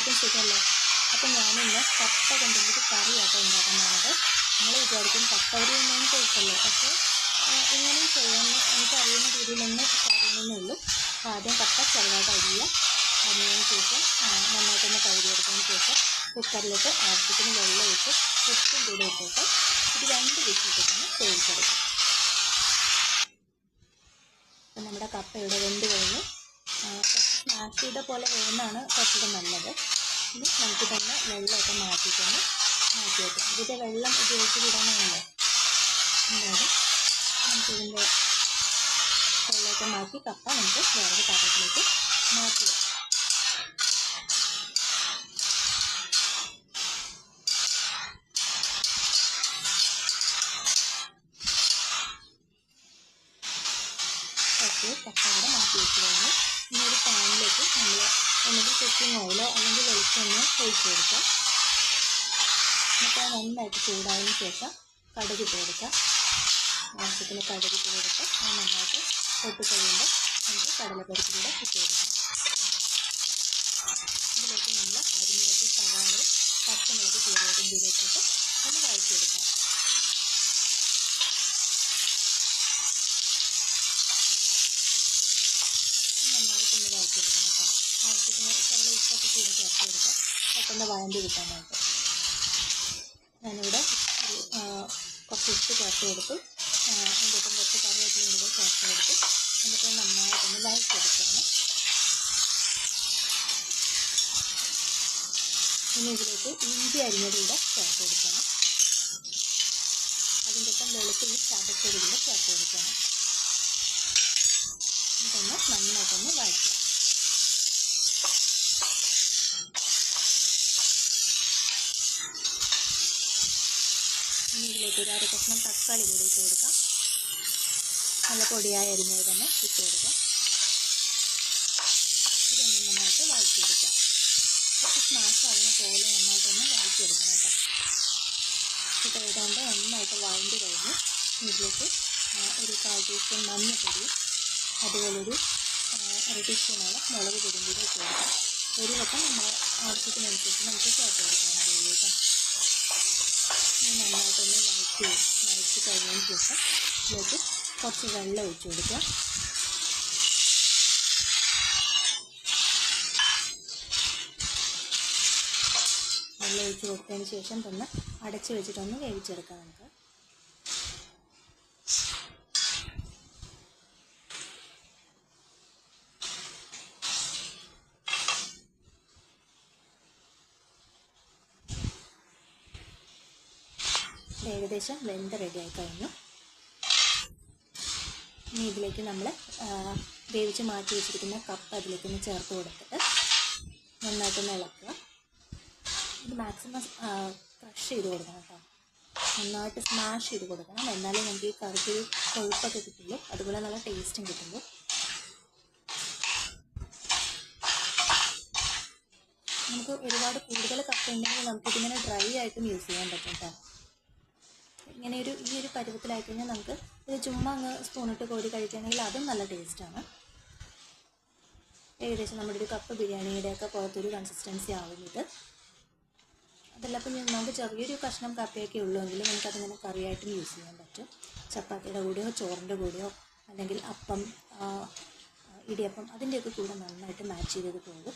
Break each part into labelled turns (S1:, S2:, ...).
S1: എല്ലാവർക്കും സുഖമല്ലേ? അപ്പം ഞാനിന്ന് കപ്പ കൊണ്ടുള്ളൊരു കറിയാട്ടോ ഉണ്ടാക്കാൻ പോകുന്നത് നിങ്ങൾ വിചാരിക്കും കപ്പ കറി ഒന്നും കേൾക്കല്ലേ പക്ഷേ ഇങ്ങനെയും ചെയ്യാമെന്ന് എനിക്കറിയുന്ന രീതിയിലൊന്നും കാര്യങ്ങളൊന്നേ ഉള്ളൂ. ആദ്യം കപ്പ ചെറുതായിട്ട് അരിയുക. അരിഞ്ഞതിന് ശേഷം നന്നായിട്ടൊന്ന് കഴുകിയെടുത്തതിന് ശേഷം കുക്കറിലിട്ട് ആവശ്യത്തിന് വെള്ളം ഒഴിച്ച് ഉപ്പും കൂടി ഇട്ടിട്ട് ഇത് രണ്ട് വിസിലിട്ടിട്ടാണ് വേവിച്ചെടുക്കുക അപ്പം നമ്മുടെ കപ്പ ഇവിടെ വെന്ത് കഴിഞ്ഞു. സ്മാഷ് ചെയ്ത പോലെ വേവുന്നതാണ് കുറച്ചുകൂടെ നല്ലത്. നമുക്ക് തന്നെ വെള്ളമൊക്കെ മാറ്റിക്കൊണ്ട് മാറ്റി വെക്കാം ഇതിന്റെ വെള്ളം ഉപയോഗിച്ച് വിടാനാണല്ലോ എന്തായാലും നമുക്കിതിന്റെ വെള്ളമൊക്കെ മാറ്റി കപ്പ നമുക്ക് വേറൊരു പാത്രത്തിലേക്ക് മാറ്റി വെക്കാം. ഓക്കെ കപ്പ അവിടെ മാറ്റി വെച്ച് കഴിഞ്ഞ് ഇനി ഒരു പാനിലേക്ക് നമ്മൾ ഒന്നുകിൽ കുക്കിംഗ് ഓയിലോ അല്ലെങ്കിൽ വെളിച്ചെണ്ണ ഒഴിച്ച് കൊടുക്കാം. എന്നിട്ട് നന്നായിട്ട് ചൂടായതിന് ശേഷം കടുക് ഇട്ട് കൊടുക്കാം. ആവശ്യത്തിന് കടുക് ഇട്ട് കൊടുത്ത് അത് നന്നായിട്ട് പൊട്ടി കഴിയുമ്പോൾ നമുക്ക് കടലപ്പരിപ്പ് കൂടെ ഇട്ട് കൊടുക്കാം. ഇതിലേക്ക് നമ്മൾ അരിഞ്ഞു വെച്ച് സവാളയും പച്ചമുളക് ചീരയോടും കൂടി ഇട്ടിട്ട് ഒന്ന് വഴറ്റിയെടുക്കാം നന്നായിട്ടൊന്ന് വഴറ്റിയെടുക്കണം കേട്ടോ. ആവശ്യത്തിന് ചെറിയ ഉപ്പൊക്കെ കൂടി ചേർത്ത് കൊടുക്കുക പെട്ടെന്ന് വഴണ്ടി കിട്ടാനായിട്ട് ഞാനിവിടെ കുറച്ച് ഉപ്പ് ചേർത്ത് കൊടുത്തു. എന്റെ ഒപ്പം കുറച്ച് കറിവേപ്പിലയും കൂടെ ചേർത്ത് കൊടുത്തു. എന്നിട്ട് നന്നായിട്ടൊന്ന് വഴറ്റിയെടുക്കണം ഇനി ഇതിലേക്ക് ഇഞ്ചി അരിഞ്ഞത് കൂടെ ചേർത്ത് കൊടുക്കണം. അതിന്റെ ഒപ്പം വെളുത്തുള്ളി ചതച്ചത് കൂടെ ചേർത്ത് കൊടുക്കണം. ഇതൊന്ന് നന്നായിട്ടൊന്ന് വഴറ്റുക. ഇതിലേക്ക് ഒരു അര കഷ്ണം തക്കാളി കൂടി ഇട്ട് കൊടുക്കാം. നല്ല പൊടിയായി അരിഞ്ഞത് തന്നെ ഇട്ട് കൊടുക്കാം. ഇതൊന്ന് നന്നായിട്ട് വഴറ്റിയെടുക്കാം. കുറച്ച് സ്മാഷ് ആകുന്ന പോലെ നന്നായിട്ടൊന്ന് വഴറ്റിയെടുക്കണം കേട്ടോ. ഇത് ഏതാണ്ട് നന്നായിട്ട് വഴണ്ടി കഴിഞ്ഞ് ഇതിലേക്ക് ഒരു കാൽ ടീസ്പൂൺ മഞ്ഞൾപ്പൊടി അതുപോലൊരു അര ടീസ്പൂണോളം മുളക് പൊടിയും കൂടി ഇട്ട് കൊടുക്കാം. ഒരു വട്ടം നമ്മുടെ ആവശ്യത്തിനനുസരിച്ച് നമുക്ക് ചേർത്ത് കൊടുക്കാം കേട്ടോ നന്നായിട്ടൊന്ന് വഴറ്റി വഴറ്റി കഴിഞ്ഞതിന് ശേഷം ഇതിലേക്ക് കുറച്ച് വെള്ളം ഒഴിച്ചു കൊടുക്കുക. വെള്ളം ഒഴിച്ച് കൊടുത്തതിന് ശേഷം തന്നെ അടച്ച് വെച്ചിട്ടൊന്ന് വേവിച്ചെടുക്കാം നമുക്ക്. ഏകദേശം വെന്ത് റെഡിയായി കഴിഞ്ഞു. ഇനി ഇതിലേക്ക് നമ്മൾ വേവിച്ച് മാറ്റി വെച്ചിരിക്കുന്ന കപ്പ് അതിലേക്ക് ഒന്ന് ചേർത്ത് കൊടുത്തിട്ട് നന്നായിട്ടൊന്ന് ഇളക്കുക. ഇത് മാക്സിമം ക്രഷ് ചെയ്ത് കൊടുക്കണം കേട്ടോ. നന്നായിട്ട് സ്മാഷ് ചെയ്ത് കൊടുക്കണം. എന്നാലേ നമുക്ക് ഈ കറിക്ക് ഒരു കൊഴുപ്പൊക്കെ കിട്ടുള്ളൂ. അതുപോലെ നല്ല ടേസ്റ്റും കിട്ടുള്ളൂ. നമുക്ക് ഒരുപാട് കൂടുതൽ കപ്പ ഉണ്ടെങ്കിൽ നമുക്കിതിങ്ങനെ ഡ്രൈ ആയിട്ടും യൂസ് ചെയ്യാൻ പറ്റും കേട്ടോ. ഇങ്ങനെ ഒരു ഈ ഒരു പരുവത്തിലായി കഴിഞ്ഞാൽ നമുക്ക് ഇത് ചുമ്മാ അങ്ങ് സ്പൂണിട്ട് കോരി കഴിക്കുകയാണെങ്കിൽ അതും നല്ല ടേസ്റ്റാണ്. ഏകദേശം നമ്മുടെ ഒരു കപ്പ് ബിരിയാണിയുടെയൊക്കെ പുറത്തൊരു കൺസിസ്റ്റൻസി ആവും ഇത്. അതെല്ലാം ഇപ്പം നമുക്ക് ചെറിയൊരു കഷ്ണം കപ്പയൊക്കെ ഉള്ളുവെങ്കിൽ നമുക്കതിങ്ങനെ കറിയായിട്ടും യൂസ് ചെയ്യാൻ പറ്റും. ചപ്പാത്തിയുടെ കൂടെയോ ചോറിന്റെ കൂടെയോ അല്ലെങ്കിൽ അപ്പം ഇടിയപ്പം അതിന്റെയൊക്കെ കൂടെ നന്നായിട്ട് മാച്ച് ചെയ്തത് പോകും.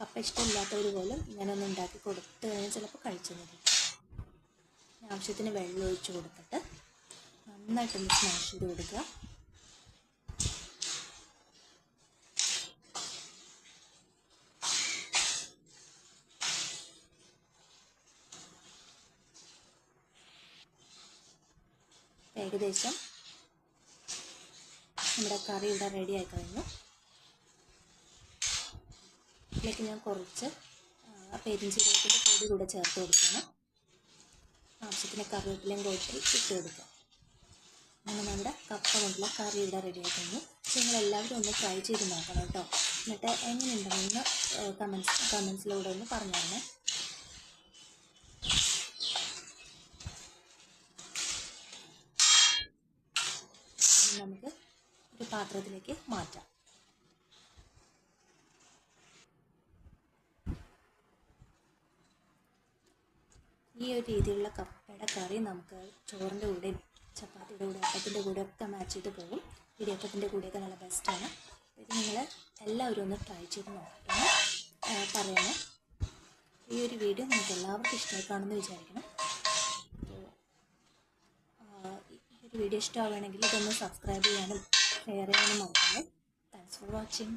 S1: കപ്പ ഇഷ്ടമില്ലാത്തവർ പോലും ഇങ്ങനെ ഒന്ന് ഉണ്ടാക്കി കൊടുത്തു കഴിഞ്ഞാൽ ചിലപ്പോൾ കഴിച്ചു മതി ആവശ്യത്തിന് വെള്ളം ഒഴിച്ച് കൊടുത്തിട്ട് നന്നായിട്ടൊന്ന് സ്മാഷ് ചെയ്ത് കൊടുക്കുക. ഏകദേശം നമ്മുടെ കറി ഇവിടെ റെഡി ആയി കഴിഞ്ഞു. ഇതിലേക്ക് ഞാൻ കുറച്ച് പെരിഞ്ചീരകത്തിന്റെ പൊടി കൂടെ ചേർത്ത് കൊടുക്കണം ആവശ്യത്തിന് കറിവേപ്പിലയും കൂട്ടി ഇട്ട് കൊടുക്കുക അങ്ങനെ നമ്മുടെ കപ്പ കൊണ്ടുള്ള കറി ഇവിടെ റെഡി നിങ്ങളെല്ലാവരും ഒന്ന് ട്രൈ ചെയ്ത് നോക്കണം കേട്ടോ. എന്നിട്ട് എങ്ങനെയുണ്ടെന്ന് കമൻസ് കമൻസിലൂടെ ഒന്ന് പറഞ്ഞു തരണേ. നമുക്ക് ഒരു പാത്രത്തിലേക്ക് മാറ്റാം. ഈ ഒരു രീതിയിലുള്ള കപ്പയുടെ കറി നമുക്ക് ചോറിന്റെ കൂടെ ചപ്പാത്തിയുടെ കൂടെ അപ്പത്തിന്റെ കൂടെ ഒക്കെ മാച്ച് ചെയ്ത് പോകും. ഇടിയപ്പത്തിന്റെ കൂടെയൊക്കെ നല്ല ബെസ്റ്റാണ് ഇത് നിങ്ങൾ എല്ലാവരും ഒന്ന് ട്രൈ ചെയ്ത് നോക്കണം പറയണം. ഈ ഒരു വീഡിയോ നിങ്ങൾക്ക് എല്ലാവർക്കും ഇഷ്ടമായി കാണുമെന്ന് വിചാരിക്കണം ഈ ഒരു വീഡിയോ ഇഷ്ടമാവുകയാണെങ്കിൽ ഇതൊന്ന് സബ്സ്ക്രൈബ് ചെയ്യാനും ഷെയർ ചെയ്യാനും മറക്കല്ലേ. Thanks for watching